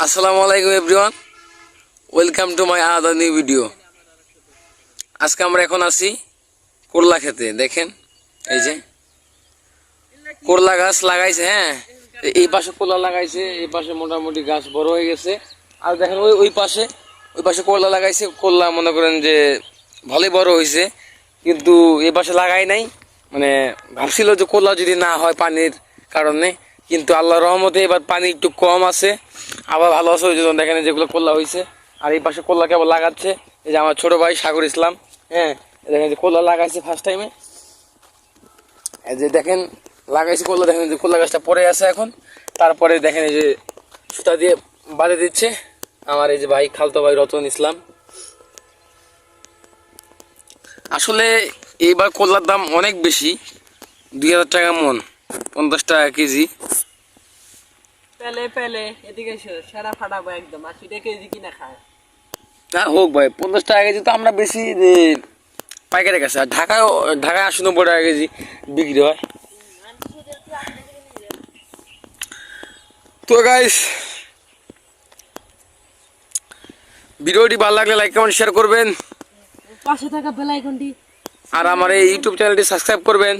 আসসালামু আলাইকুম everyone welcome to my other new video আজকে আমরা এখন আছি করলা খেতে, দেখেন, এই যে। করলা গাছ লাগাইছে হ্যাঁ? এই পাশে করলা লাগাইছে, এই পাশে মোটামুটি গাছ বড় হয়ে গেছে। আর দেখেন, ওই ওই পাশে ওই পাশে করলা লাগাইছে, করলা মনে করেন যে ভালোই বড় হয়েছে কিন্তু এই পাশে লাগাই নাই। মানে ভাবছিল যে করলা যদি না হয় পানির কারণে কিন্তু আল্লাহ রহমতে এবার পানি একটু কম আছে। আবার ভালো আছে ওই জন্য দেখেন যেগুলো করলা হয়েছে আর এই পাশে করলা কেবল লাগাচ্ছে। এই যে আমার ছোট ভাই সাগর ইসলাম হ্যাঁ দেখেন যে করলা লাগাইছে ফার্স্ট টাইমে এই যে দেখেন, লাগাইছে করলা দেখেন যে করলা গাছটা পড়ে আছে এখন। তারপরে দেখেন এই যে সুতা দিয়ে বাঁধে দিচ্ছে। আমার এই যে ভাই খালতো ভাই রতন ইসলাম। আসলে এইবার করলার দাম অনেক বেশি, দুই হাজার টাকা মন। পঞ্চাশ টাকা কেজি। পেলে পেলে এদিকে সেরা ফাটাবো একদম আশি টাকা কেজি কিনা খায়। না হোক ভাই পঞ্চাশ টাকা কেজি তো আমরা বেশি পাইকারের কাছে। আর ঢাকায় ঢাকায় আশি নব্বই টাকা কেজি বিক্রি হয়। তো গাইস ভিডিওটি ভালো লাগলে লাইক কমেন্ট শেয়ার করবেন। আর আমার এই ইউটিউব চ্যানেলটি সাবস্ক্রাইব করবেন।